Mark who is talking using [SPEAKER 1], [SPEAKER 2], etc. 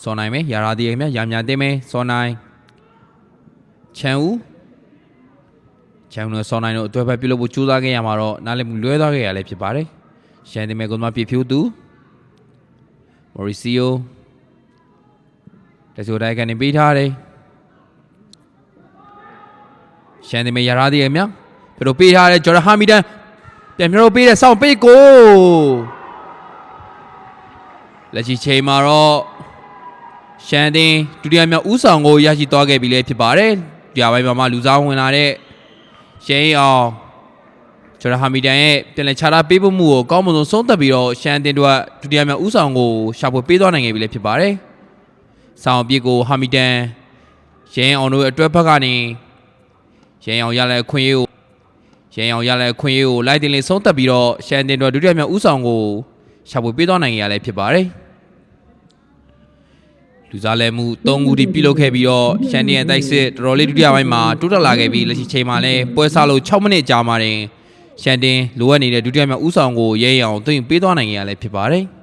[SPEAKER 1] စောနိုင်မယ်ရာရာဒီခင်ဗျရာမြတင်မယ်စောနိုင်ချန်ဦးချန်ဦးနဲ့စောနိုင်တို့အတွဲဘက်ပြုလုပ်ဖို့ကြိုးစားခဲ့ရမှာတော့နားလည်မှုလွဲသွားခဲ့ရလည်းဖြစ်ပါတယ်ရှန်တင်မယ်ကိုမပြဖြူသူမော်ရီစီယိုတဆိုတိုင်းကနေပေးထားတယ်ရှန်တင်မယ်ရာရာဒီခင်ဗျပြတို့ပေးထားတယ်ဂျော်ဒန်ဟာမီတန်ပြန်ပြတော့ပေးတယ်စောင့်ပေးကိုလက်ရှိချိန်မှာတော့ ရှန်တင်ဒုတိယမြောက်ဦးဆောင်ကိုရရှိသွားခဲ့ပြီလည်းဖြစ်ပါတယ်။ဒီအပိုင်းမှာမှလူစားဝင်လာတဲ့ရှန်အောင်ကျော်ရဟာမီတန်ရဲ့ပြန်လည်ခြားထားပေးဖို့မှုကိုကောင်းမွန်ဆုံးဆုံးသက်ပြီးတော့ရှန်တင်တို့ကဒုတိယမြောက်ဦးဆောင်ကိုရှာဖွေပေးသွားနိုင်ခဲ့ပြီလည်းဖြစ်ပါတယ်။ဆောင်းပြစ်ကိုဟာမီတန်ရှန်အောင်တို့ရဲ့အတွက်ဘက်ကနေရှန်အောင်ရလဲခွင့်ရေးကိုရှန်အောင်ရလဲခွင့်ရေးကိုလိုက်တင်လေးဆုံးသက်ပြီးတော့ရှန်တင်တို့ဒုတိယမြောက်ဦးဆောင်ကိုရှာဖွေပေးသွားနိုင်ခဲ့ရလည်းဖြစ်ပါတယ်။ လူစားလဲမှု၃ခုထိပြုလုပ်ခဲ့ပြီးတော့ရှန်နီယန်တိုက်စစ်တော်တော်လေးဒုတိယပိုင်းမှာတိုးတက်လာခဲ့ပြီးလက်ရှိချိန်မှာလည်းပွဲစားလို့6မိနစ်ကြာမှတင်ရှန်တင်လိုအပ်နေတဲ့ဒုတိယမြောက်ဦးဆောင်ကိုရဲရအောင်သွင်းပေးသွားနိုင်ခဲ့ရလဲဖြစ်ပါတယ်။